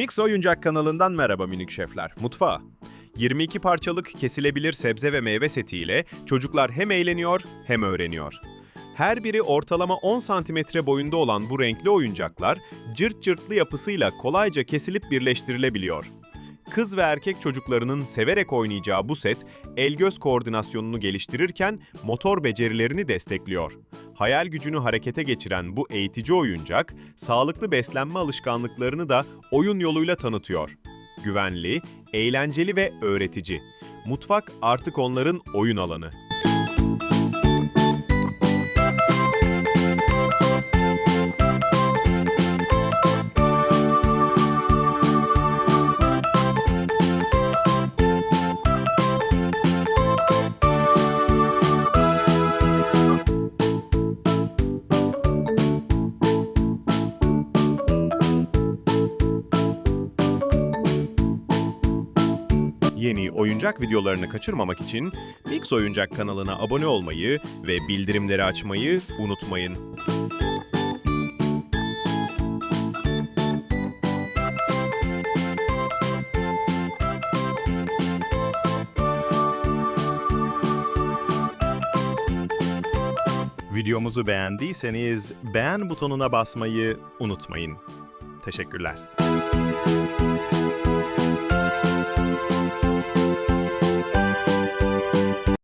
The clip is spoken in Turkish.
Mix Oyuncak kanalından merhaba minik şefler. Mutfağa. 22 parçalık kesilebilir sebze ve meyve setiyle çocuklar hem eğleniyor hem öğreniyor. Her biri ortalama 10 santimetre boyunda olan bu renkli oyuncaklar cırt cırtlı yapısıyla kolayca kesilip birleştirilebiliyor. Kız ve erkek çocuklarının severek oynayacağı bu set, el-göz koordinasyonunu geliştirirken motor becerilerini destekliyor. Hayal gücünü harekete geçiren bu eğitici oyuncak, sağlıklı beslenme alışkanlıklarını da oyun yoluyla tanıtıyor. Güvenli, eğlenceli ve öğretici. Mutfak artık onların oyun alanı. Yeni oyuncak videolarını kaçırmamak için Mix Oyuncak kanalına abone olmayı ve bildirimleri açmayı unutmayın. Videomuzu beğendiyseniz beğen butonuna basmayı unutmayın. Teşekkürler.